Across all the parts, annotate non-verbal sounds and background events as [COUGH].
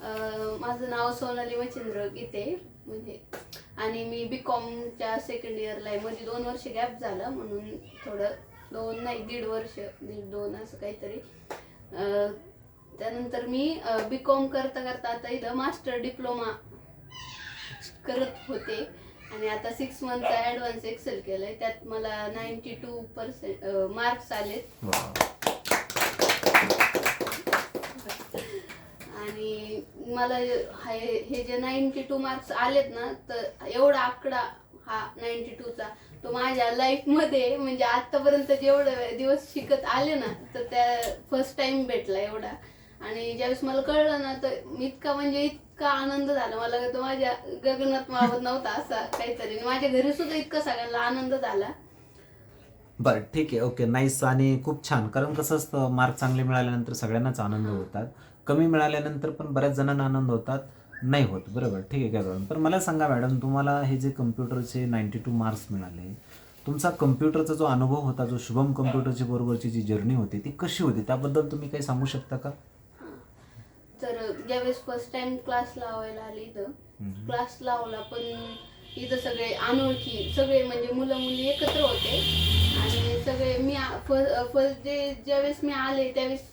माझं नाव सोनाली मच्छिंद्र गीते. म्हणजे आणि मी बी कॉमच्या सेकंड इयरला आहे. म्हणजे दोन वर्ष गॅप झालं म्हणून थोडं दोन नाही दीड वर्ष दीड दोन असं काहीतरी. त्यानंतर मी बी कॉम करता करता आता इथं मास्टर डिप्लोमा करत होते. आणि आता सिक्स मंथचा ॲडव्हान्स एक्सेल केलं आहे त्यात मला नाईन्टी टू पर्सेंट मार्क्स आलेत. आणि मला हे हे जे नाईन्टी टू मार्क्स आलेत ना तर एवढा आकडा हा नाईन्टी टूचा तो माझ्या लाईफमध्ये म्हणजे आतापर्यंत जेवढे दिवस शिकत आले ना तर त्या फर्स्ट टाइम भेटला एवढा. आणि ज्यावेळेस मला कळलं ना तर इतका म्हणजे इतका आनंद झाला. मला तो माझ्या गगनात मावत नव्हता असा काहीतरी. माझ्या घरी सुद्धा इतका सगळ्यांना आनंद झाला. बरं ठीक आहे. ओके. नाईस आणि खूप छान. कारण कसं असतं मार्क चांगले मिळाल्यानंतर सगळ्यांनाच आनंद होतात. कमी मिळाल्यानंतर पण बऱ्याच जणांना आनंद होतात. नाही होत. बरोबर. ठीक आहे काय प्रॉब्लेम पण मला सांगा मॅडम तुम्हाला हे जे कम्प्युटरचे नाईन्टी टू मार्क्स मिळाले तुमचा कम्प्युटरचा जो अनुभव होता जो शुभम कम्प्युटरची बरोबरची जी जर्नी होती ती कशी होती? त्याबद्दल तुम्ही काही सांगू शकता का? तर ज्यावेळेस फर्स्ट टाइम क्लास लावायला आले हम्म. क्लास लावला पण इथं सगळे अनोळखी सगळे म्हणजे मुलं मुली एकत्र होते. आणि सगळे मी फर्स्ट डे ज्यावेळेस मी आले त्यावेळेस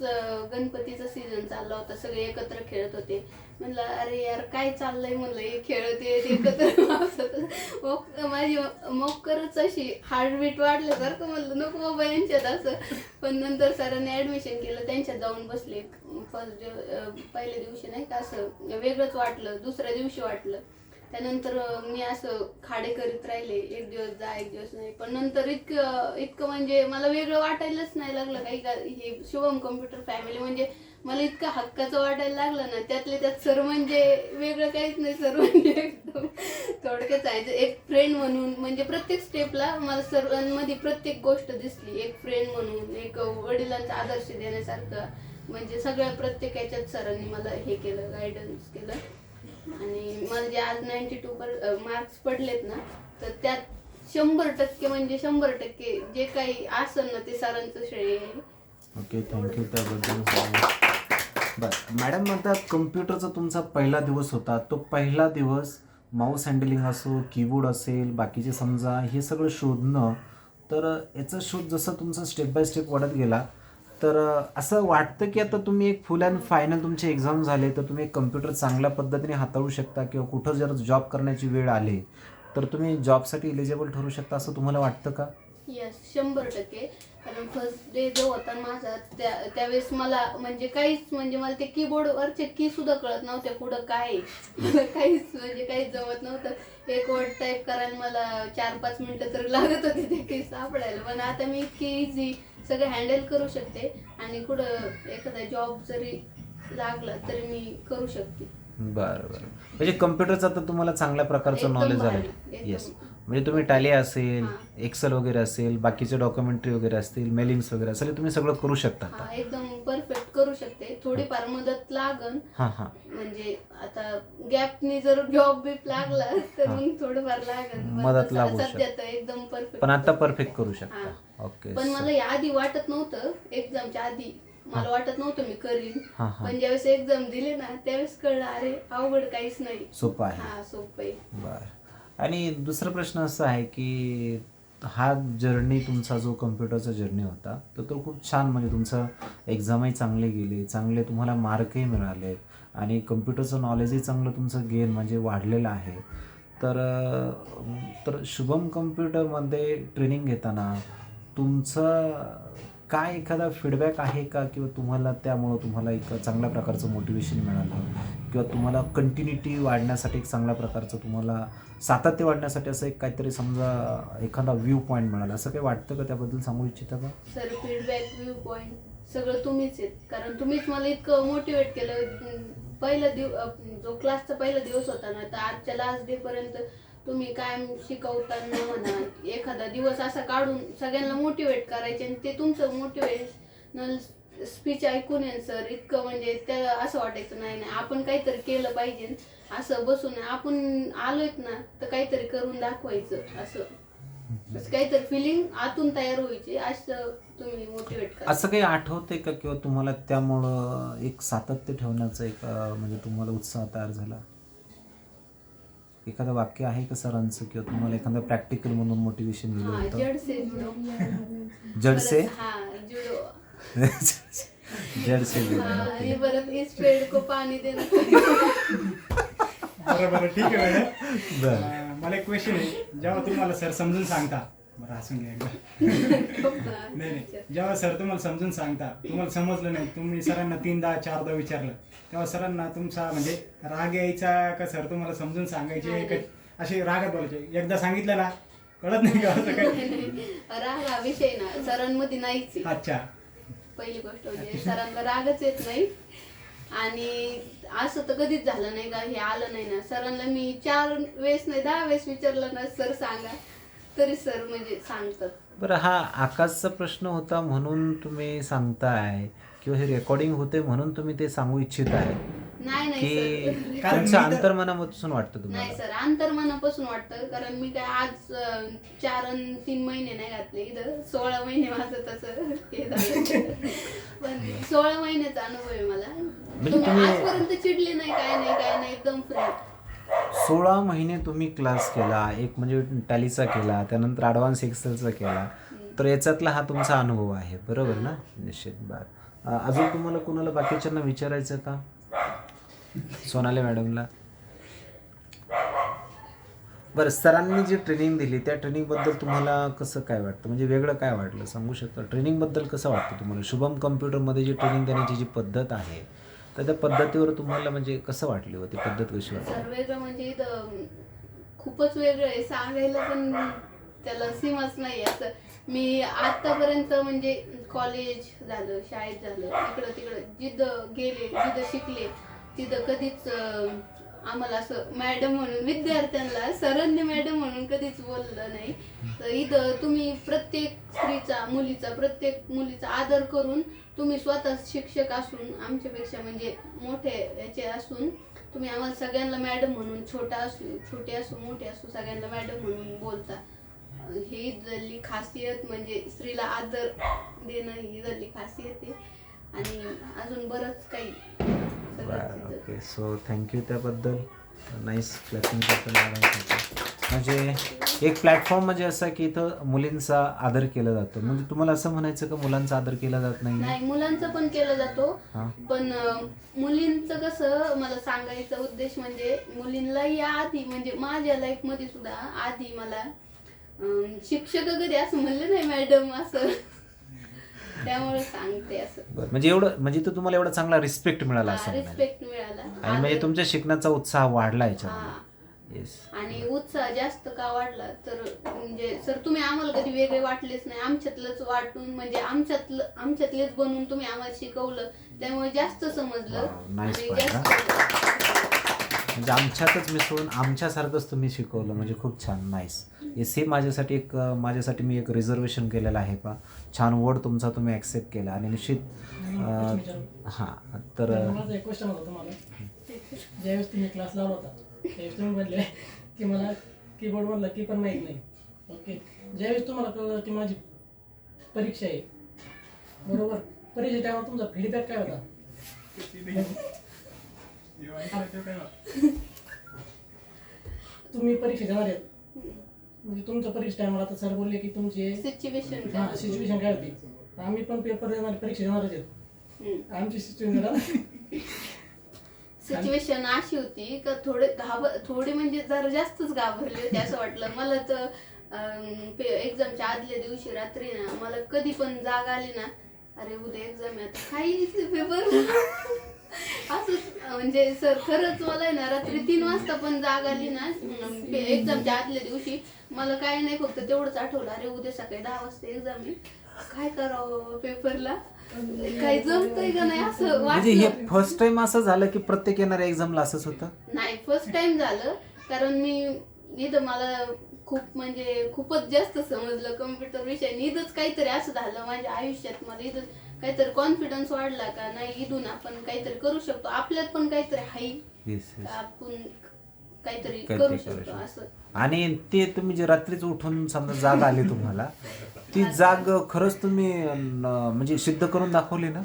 गणपतीचा सीझन चालला होता. सगळे एकत्र खेळत होते. म्हणलं अरे यार काय चाललंय? म्हणलं हे खेळत एकत्र [LAUGHS] माझी मोकरच अशी हार्टबीट वाढल्यासारखं म्हणलं नको बाबा यांच्यात असं. पण नंतर सरांनी ऍडमिशन केलं त्यांच्यात जाऊन बसले. फर्स्ट पहिल्या दिवशी नाही का असं वेगळंच वाटलं दुसऱ्या दिवशी वाटलं. त्यानंतर मी असं खाडे करीत राहिले एक दिवस जा एक दिवस नाही. पण नंतर इतकं इतकं म्हणजे मला वेगळं वाटायलाच नाही लागलं काही का हे शुभम कम्प्युटर फॅमिली म्हणजे मला इतकं हक्काचं वाटायला लागलं ना त्यातले त्यात सर म्हणजे वेगळं काहीच नाही. सर म्हणजे एकदम थोडक्यात जायचं एक फ्रेंड म्हणून म्हणजे प्रत्येक स्टेपला मला सर्वांमध्ये प्रत्येक गोष्ट दिसली. एक फ्रेंड म्हणून एक वडिलांचा आदर्श देण्यासारखं म्हणजे सगळ्या प्रत्येक याच्यात सरांनी मला हे केलं गायडन्स केलं. आणि मला जे आज नाईन्टी टू पर मार्क्स पडलेत ना तर त्यात शंभर टक्के म्हणजे शंभर टक्के जे काही असेल ना ते सरांचं श्रेय आहे. ओके थँक्यू त्याबद्दल बरं मॅडम आता कम्प्युटरचा तुमचा पहिला दिवस होता. तो पहिला दिवस माऊस हँडलिंग असो कीबोर्ड असेल बाकीचे समजा हे सगळं शोधणं तर याचा शोध जसं तुमचा स्टेप बाय स्टेप वाढत गेला तर असं वाटतं की आता तुम्ही एक फुल अँड फायनल तुमचे एक्झाम झाले तर तुम्ही एक कम्प्युटर चांगल्या पद्धतीने हाताळू शकता किंवा कुठं जर जॉब करण्याची वेळ आली तर तुम्ही जॉबसाठी इलिजिबल ठरू शकता असं तुम्हाला वाटतं का? येस शंभर टक्के. कारण फर्स्ट डे जो होता माझा त्या त्यावेळेस मला म्हणजे काहीच म्हणजे मला ते कीबोर्डवरचे की सुद्धा कळत नव्हते पुढं काय. मला काहीच म्हणजे काहीच जमत नव्हतं. एक वर्ड टाईप करायला मला चार पाच मिनिटं तरी लागत होते ते काही सापडायला. पण आता मी इतकी इझी सगळं हँडल करू शकते आणि कुठं एखादा जॉब जरी लागला तरी मी करू शकते. बरं बरं. म्हणजे कम्प्युटरचं आता तुम्हाला चांगल्या प्रकारचं नॉलेज आहे. येस म्हणजे तुम्ही टॅली असेल. एक्सेल वगैरे असेल बाकीचे डॉक्युमेंटरी वगैरे असतील मेलिंग्स वगैरे असेल तुम्ही सगळं करू शकता आता. हा एकदम परफेक्ट करू शकते. थोडीफार मदत लागन. हां हां. म्हणजे आता गॅपनी जर जॉब बीप लागला तर हा. मग थोडंफार पण मदत तसं लागू सध्या तर एकदम परफेक्ट पण आता परफेक्ट करू शकता. ओके पण मला या आधी वाटत नव्हतं एक्झामच्या आधी. मला वाटत नव्हतं मी करीन. हां हां. पण ज्यावेळेस एक्झाम दिली ना त्यावेळेस कळलं अरे अवघड काहीच नाही. सोपं आहे. हा सोपं आहे. बरं. आणि दुसरा प्रश्न असा आहे की हा जर्नी तुमचा जो कम्प्युटरचा जर्नी होता तर तो खूप छान म्हणजे तुमचं एक्झामही चांगले गेले चांगले तुम्हाला मार्कही मिळाले आणि कम्प्युटरचं नॉलेजही चांगलं तुमचं गेन म्हणजे वाढलेलं आहे. तर तर शुभम कम्प्युटरमध्ये ट्रेनिंग घेताना तुमचं काय एखादा फीडबॅक आहे का? किंवा तुम्हाला त्यामुळं तुम्हाला एक चांगल्या प्रकारचं मोटिवेशन मिळालं? किंवा तुम्हाला कंटिन्युटी वाढण्यासाठी एक चांगल्या प्रकारचं तुम्हाला सातत्य वाढण्यासाठी असं एक काहीतरी समजा एखादा व्ह्यू पॉईंट मिळाला असं काही वाटतं का? त्याबद्दल सांगू इच्छिता का? सर फीडबॅक व्ह्यू पॉईंट सगळं तुम्हीच आहेत. कारण तुम्हीच मला इतकं मोटिवेट केलं. पहिला दिव जो क्लासचा पहिला दिवस होता ना तर आजच्या लास्ट डे पर्यंत तुम्ही कायम शिकवताना म्हणा एखादा दिवस असा काढून सगळ्यांना मोटिवेट करायचे आणि ते तुमचं मोटिवेशनल स्पीच ऐकून येईल सर इतकं म्हणजे त्या असं वाटायचं नाही नाही आपण काहीतरी केलं पाहिजे. असं बसून आपण आलोयत ना तर काहीतरी करून दाखवायचं असं. असं काहीतरी फिलिंग आतून तयार व्हायची असं तुम्ही मोटिवेट करा. असं काही आठवतंय का किंवा तुम्हाला त्यामुळं एक सातत्य ठेवण्याचा एक म्हणजे तुम्हाला उत्साह तयार झाला? एखादं वाक्य आहे का सरांचं? किंवा तुम्हाला एखादं प्रॅक्टिकल म्हणून मोटिवेशन दिलं होतं? जड से जुडो. जड से? हा. [LAUGHS] हा बरं बरं ठीक आहे मॅडम. मला एक क्वेश्चन आहे. जेव्हा तुम्हाला सर समजून सांगता बरं हसून घ्या एकदा. [LAUGHS] नाही नाही. जेव्हा सर तुम्हाला समजून सांगता तुम्हाला समजलं नाही तुम्ही सरांना तीनदा चारदा विचारलं तेव्हा सरांना तुमचा म्हणजे राग यायचा का सर तुम्हाला समजून सांगायचे का असे रागात बोलायचे. एकदा सांगितलं ना कळत नाही का असं काय राग हा विषय ना सरांमध्ये नाहीच आहे. अच्छा. पहिली गोष्ट म्हणजे सरांना रागच येत नाही. आणि असं तर कधीच झालं नाही का हे आलं नाही ना. सरांना मी चार वेळेस नाही दहा वेळेस विचारलं ना सर सांगा. तरी सर म्हणजे सांगतात. बरं हा आकाशचा प्रश्न होता म्हणून तुम्ही सांगताय किंवा हे रेकॉर्डिंग होते म्हणून तुम्ही ते सांगू इच्छित आहे नाही नाही की सर. कारण तुमच्या मी तर- अंतर्मनापासून वाटतं नाही तुम्हाला सर. अंतर्मनापासून वाटतं कारण मी काय आज अं, चार अन तीन महिने नाही घातले इथं. सोळा महिने माझं तसं हे झालं. पण सोळा महिन्याचा अनुभव आहे मला. तुम्ही तुम्ही- आजपर्यंत चिडले नाही काय नाही काय नाही एकदम फ्रेंड सोळा महिने तुम्ही क्लास केला एक म्हणजे टॅलीचा केला त्यानंतर ॲडव्हान्स एक्सेलचा केला. तर याच्यातला हा तुमचा अनुभव आहे बरोबर ना? निश्चित बार अजून तुम्हाला कोणाला बाकीच्यांना विचारायचं का? सोनाले मॅडमला. बरं सरांनी जी ट्रेनिंग दिली त्या ट्रेनिंगबद्दल तुम्हाला कसं काय वाटतं? म्हणजे वेगळं काय वाटलं? सांगू शकता? ट्रेनिंगबद्दल कसं वाटतं तुम्हाला? शुभम कम्प्युटरमध्ये जी ट्रेनिंग देण्याची जी पद्धत आहे तर त्या पद्धतीवर तुम्हाला म्हणजे कसं वाटली होती पद्धत कशी वाटली? म्हणजे इथं खूपच वेगळं आहे. सांगायला पण त्याला सीमाच नाही असं मी आतापर्यंत म्हणजे कॉलेज झालं शाळेत झालं इकडं तिकडं जिथं गेले जिथं शिकले तिथं कधीच अं, आम्हाला असं मॅडम म्हणून विद्यार्थ्यांना सरांनी मॅडम म्हणून कधीच बोललं नाही. तर इथं तुम्ही प्रत्येक स्त्रीचा मुलीचा प्रत्येक मुलीचा आदर करून तुम्ही स्वतः शिक्षक असून आमच्यापेक्षा म्हणजे मोठे याचे असून तुम्ही आम्हाला सगळ्यांना मॅडम म्हणून छोटा असू छोटे असू मोठे असू सगळ्यांना मॅडम म्हणून बोलता. ही इथली खासियत म्हणजे स्त्रीला आदर देणं ही इथली खासियत आहे. आणि अजून बरंच काही. ओके. सो थँक्यू त्याबद्दल. नाईस क्लॅपिंग म्हणजे एक प्लॅटफॉर्म म्हणजे असं की इथं मुलींचा आदर केला जातो. म्हणजे तुम्हाला असं म्हणायचं का मुलांचा आदर केला जात नाही? नाही मुलांचं पण केलं जातो. हा. पण अं, मुलींचं कसं मला सांगायचा उद्देश म्हणजे मुलींना या आधी म्हणजे माझ्या लाईफमध्ये सुद्धा आधी मला अं, शिक्षक कधी असं म्हणलं नाही मॅडम असं. त्यामुळे सांगते असं. बरं. म्हणजे एवढं म्हणजे तो तुम्हाला एवढा चांगला रिस्पेक्ट मिळाला असं म्हणायला. रिस्पेक्ट मिळाला. आणि म्हणजे आदर- तुमच्या शिकण्याचा उत्साह वाढला हा. याच्यामध्ये येस आणि उत्साह जास्त का वाढला तर म्हणजे सर तुम्ही आम्हाला कधी वेगळे वाटलेच नाही. आमच्यातलंच वाटून म्हणजे आमच्यातलं आमच्यातलेच बनवून तुम्ही आम्हाला शिकवलं. त्यामुळे जास्त समजलं. Wow, nice आणि point, जास्त म्हणजे आमच्यातच मिसळून आमच्यासारखंच तुम्ही शिकवलं. म्हणजे खूप छान. नाईस हे सेम माझ्यासाठी एक माझ्यासाठी मी एक रिझर्वेशन केलेलं आहे पा छान वर्ड तुमचा तुम्ही ॲक्सेप्ट केला आणि निश्चित हां तर एक क्वेश्चन होता तुम्हाला. ज्यावेळेस तुम्ही क्लास लावला होता त्यावेळेस तुम्ही म्हणले की मला कीबोर्ड मधला की पण माहीत नाही. ओके ज्यावेळेस तुम्हाला कळलं की माझी परीक्षा आहे बरोबर? परीक्षे टायमाला तुमचा फीडबॅक काय होता? [LAUGHS] तुम्ही परीक्षा देणार आहेत म्हणजे तुमचं परीक्षा टायमाला आता सर बोलले की तुमचे सिच्युएशन हा सिच्युएशन काय होती? तर आम्ही पण पेपर देणार परीक्षा देणारच आहेत. आमची सिच्युएशन सिच्युएशन अशी होती का थोडे घाबर थोडे म्हणजे जरा जास्तच घाबरले होते असं वाटलं. मला तर एक्झामच्या आदल्या दिवशी रात्री ना मला कधी पण जाग आली ना अरे उद्या एक्झाम आहे आता काही पेपर असंच म्हणजे सर खरंच मला आहे ना रात्री तीन वाजता पण जाग आली ना एक्झामच्या आदल्या दिवशी मला काय नाही फक्त तेवढंच आठवलं अरे उद्या सकाळी दहा वाजता एक्झाम आहे. काय करावं पेपरला काही जमतंय का नाही असं म्हणजे हे वाटलं. फर्स्ट टाइम असं झालं की प्रत्येक येणाऱ्या एक्झामला असंच होतं? नाही फर्स्ट टाइम झालं कारण मी इथं मला खूप म्हणजे खूपच जास्त समजलं कम्प्युटर विषय. इथंच काहीतरी असं झालं माझ्या आयुष्यात मला इथं काहीतरी कॉन्फिडन्स वाढला का नाही इथून आपण काहीतरी करू शकतो. आपल्यात पण काहीतरी आहे. आपण काहीतरी काहीतरी करू शकतो शकतो. असं? आणि ते तुम्ही जे रात्रीच उठून समजा जाग आली तुम्हाला ती जाग खरंच तुम्ही म्हणजे सिद्ध करून दाखवली ना?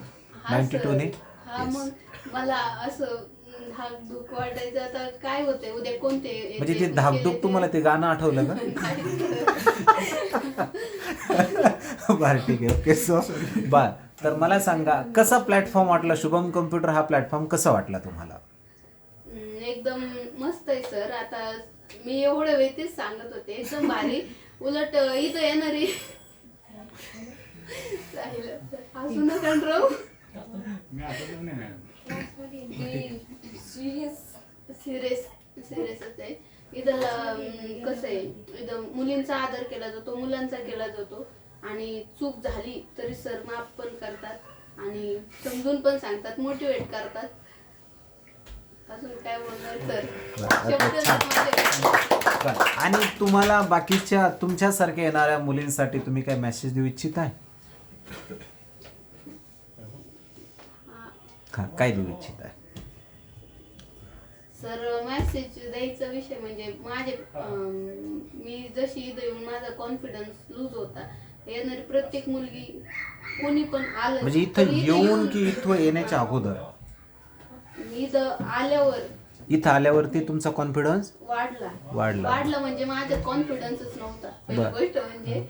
हा नाईन्टी टू ने? सर. हा मग मला असं धाक दुख वाटायचं आता काय होतंय? उद्या कोणते म्हणजे ते धाकधूक तुम्हाला ते? गाणं आठवलं का? [LAUGHS] [LAUGHS] बरं ठीक आहे ओके सो बर तर मला सांगा कसा प्लॅटफॉर्म वाटला? शुभम कम्प्युटर हा प्लॅटफॉर्म कसा वाटला तुम्हाला? एकदम मस्त आहे सर आता मी एवढं वेळ तेच सांगत होते एकदम भारी. [LAUGHS] उलट इथं येणारी हसू नका न मॅडम सिरियस सिरियसच आहे. इथं कसं आहे इथं मुलींचा आदर केला जातो मुलांचा केला जातो. आणि चूक झाली तरी सर माफ पण करतात आणि समजून पण सांगतात मोटिवेट करतात. अजून काय बोलणार? तर. आणि तुम्हाला बाकीच्या तुमच्यासारख्या येणाऱ्या मुलींसाठी तुम्ही काय मेसेज देऊ इच्छित आहे काय देऊ इच्छित आहे सर मेसेज द्यायचा विषय म्हणजे माझे मी जशी इथं येऊन माझा कॉन्फिडन्स लूज होता येणारी प्रत्येक मुलगी कोणी पण आलं म्हणजे इथं येऊन की इथं येण्याच्या अगोदर? इथं आल्यावर इथं आल्यावरती तुमचा कॉन्फिडन्स वाढला. वाढला. वाढला म्हणजे माझ्यात कॉन्फिडन्सच नव्हता. पहिली बर. गोष्ट म्हणजे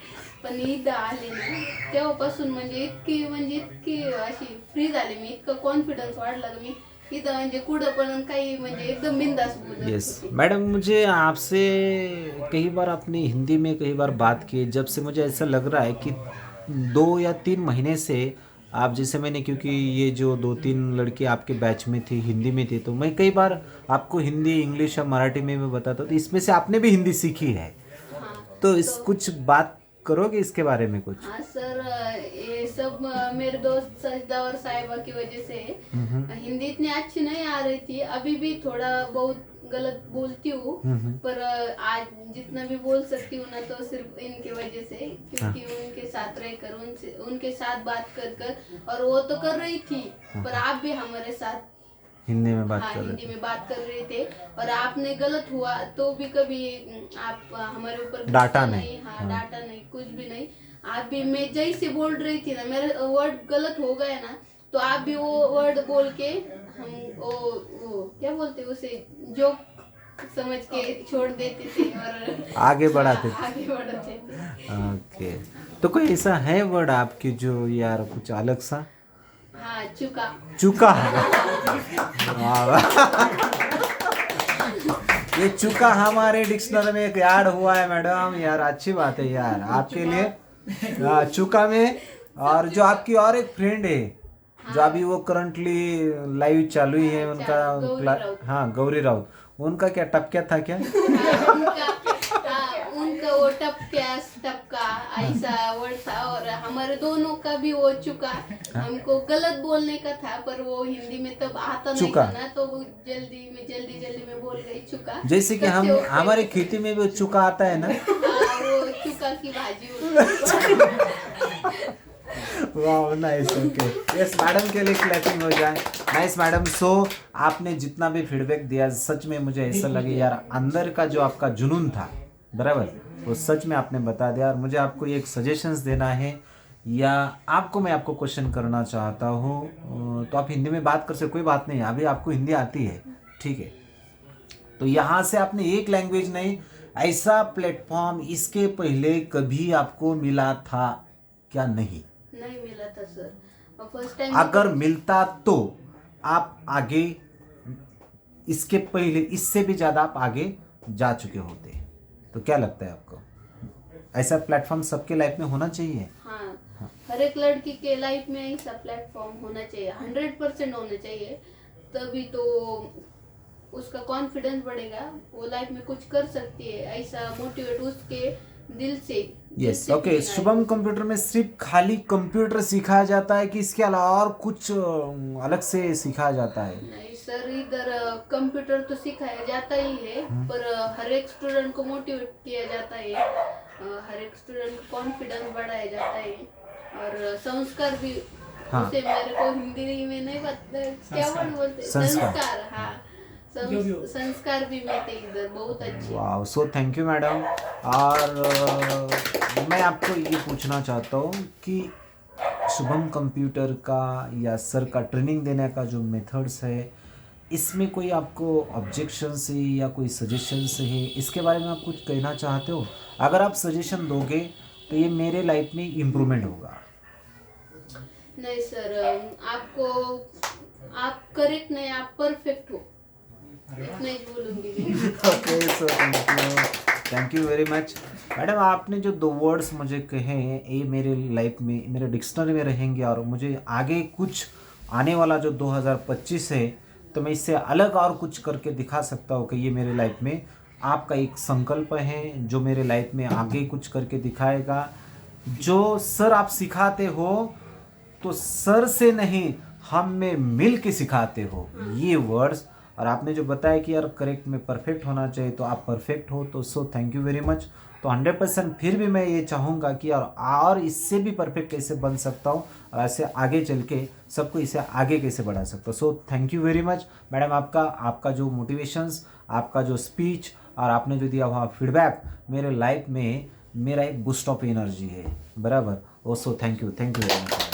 पण इथं आले ना तेव्हापासून म्हणजे इतकी म्हणजे इतकी अशी फ्री झाली मी. इतकं कॉन्फिडन्स वाढला की मी. इथं म्हणजे कुठं पण काही म्हणजे एकदम बिंदास बोलत यस मैडम मुझे आपसे कई बार आपने हिंदी में कई बार बात की जब से मुझे ऐसा लग रहा है कि दो या तीन महीने से आप जैसे मैंने क्योंकि ये जो दो तीन लड़के आपके बैच में थे हिंदी में थे तो मैं कई बार आपको हिंदी इंग्लिश और मराठी में मैं बताता तो इसमें से आपने भी हिंदी सीखी है। हाँ, तो इस कुछ बात करोगे इसके बारे में कुछ? हाँ सर ये सब मेरे दोस्त सजदा और साहिबा की वजह से। हिंदी इतनी अच्छी नहीं आ रही थी। अभी भी थोड़ा बहुत गलत बोलती हूँ पर आज जितना भी बोल सकती हूँ ना तो सिर्फ़ इनकी वजह से क्योंकि हाँ। उनके साथ रहकर उनसे उनके साथ बात कर कर और वो तो कर रही थी पर आप भी हमारे साथ हिंदी में बात हाँ कर रहे हिंदी थे। में बात कर रहे थे और आपने गलत हुआ तो भी कभी आप हमारे ऊपर डांटा नहीं, हाँ हाँ। डांटा नहीं कुछ भी नहीं। आप भी मैं जैसे बोल रही थी ना मेरा वर्ड गलत हो गया ना तो आप भी वो वर्ड बोल के हम वो वो क्या बोलते उसे जो समझ के छोड़ देते थे और आगे बढ़ाते हाँ, आगे बढ़ाते थे। ओके। तो कोई ऐसा है वर्ड आपकी जो यार कुछ अलग सा? हाँ चुका। चुका। ये चुका हमारे डिक्शनरी में एक ऐड हुआ है मैडम। यार अच्छी बात है यार आपके लिए। हाँ, चुका में। और जो आपकी और एक फ्रेंड है जो अभी वो करंटली लाइव चालू ही है उनका क्ला- राउत। हाँ गौरी राउत। उनका क्या टपक्या था क्या? हाँ, हाँ, उनका वो टपका टपका ऐसा वर्ड था और हमारे दोनों का भी वो चुका। हमको गलत बोलने का था पर वो हिंदी में तब आता नहीं था ना तो वो जल्दी में जल्दी जल्दी में बोल गई चुका। जैसे कि हम हमारे खेती में भी चुका आता है ना। हाँ, वो चुका की भाजी [LAUGHS] वाह नाइस ओके यस मैडम के लिए क्लैपिंग हो जाए। नाइस मैडम सो आपने जितना भी फीडबैक दिया सच में मुझे ऐसा लगे यार अंदर का जो आपका जुनून था बराबर? वो सच में आपने बता दिया और मुझे आपको एक सजेशंस देना है या आपको मैं आपको क्वेश्चन करना चाहता हूँ तो आप हिंदी में बात कर सकते कोई बात नहीं अभी आपको हिंदी आती है ठीक है? तो यहाँ से आपने एक लैंग्वेज नहीं ऐसा प्लेटफॉर्म इसके पहले कभी आपको मिला था क्या? नहीं। नहीं मिला था सर फ़र्स्ट टाइम अगर मिलता तो आप आगे इसके पहले इससे भी ज़्यादा आप आगे जा चुके होते। तो क्या लगता है आपको? ऐसा प्लेटफॉर्म सबके लाइफ में होना चाहिए? हाँ हर एक लड़की के लाइफ में ऐसा प्लेटफॉर्म होना चाहिए हंड्रेड परसेंट होना चाहिए। तभी तो उसका कॉन्फिडेंस बढ़ेगा वो लाइफ में कुछ कर सकती है ऐसा मोटिवेट उसके दिल से यस ओके शुभम कंप्यूटर में सिर्फ़ खाली कंप्यूटर सिखाया जाता है कि इसके अलावा और कुछ अलग से सिखाया जाता है? नहीं सर इधर कंप्यूटर तो सिखाया जाता ही है पर हर एक स्टूडेंट को मोटिवेट किया जाता है हर एक स्टूडेंट को कॉन्फिडेंस बढ़ाया जाता है और संस्कार भी हाँ। उसे मेरे को हिंदी में नहीं पता क्या वर्ड बोलते संस्कार। हाँ। संस्कार भी मिलते इधर बहुत अच्छे। वाह सो थैंक यू मैडम और मैं आपको ये पूछना चाहता हूँ कि शुभम कंप्यूटर का या सर का ट्रेनिंग देने का जो मेथड्स है इसमें कोई आपको ऑब्जेक्शन से या कोई सजेशन से है इसके बारे में आप कुछ कहना चाहते हो? अगर आप सजेशन दोगे तो ये मेरे लाइफ में इम्प्रूवमेंट होगा। नहीं सर आपको आप करेक्ट नहीं आप परफेक्ट हो। इतना ही बोलूँगी okay so thank you thank you very much madam आपने जो दो वर्ड्स मुझे कहे हैं ये मेरे लाइफ में मेरे डिक्शनरी में रहेंगे और मुझे आगे कुछ आने वाला जो 2025 है तो मैं इससे अलग और कुछ करके दिखा सकता हूँ कि ये मेरे लाइफ में आपका एक संकल्प है, जो मेरे लाइफ में आगे कुछ करके दिखाएगा। जो सर आप सिखाते हो तो सर से नहीं, हम में मिल के सिखाते हो। ये वर्ड्स और आपने जो बताया कि यार करेक्ट में परफेक्ट होना चाहिए तो आप परफेक्ट हो तो so thank you very much तो हंड्रेड परसेंट फिर भी मैं ये चाहूँगा कि और और इससे भी परफेक्ट कैसे बन सकता हूँ और ऐसे आगे चल के सबको इसे आगे कैसे बढ़ा सकता हूँ। So thank you very much madam आपका आपका जो मोटिवेशंस आपका जो स्पीच और आपने जो दिया हुआ फीडबैक मेरे लाइफ में मेरा एक बूस्ट ऑफ़ एनर्जी है। बराबर? ओ so thank you thank you very much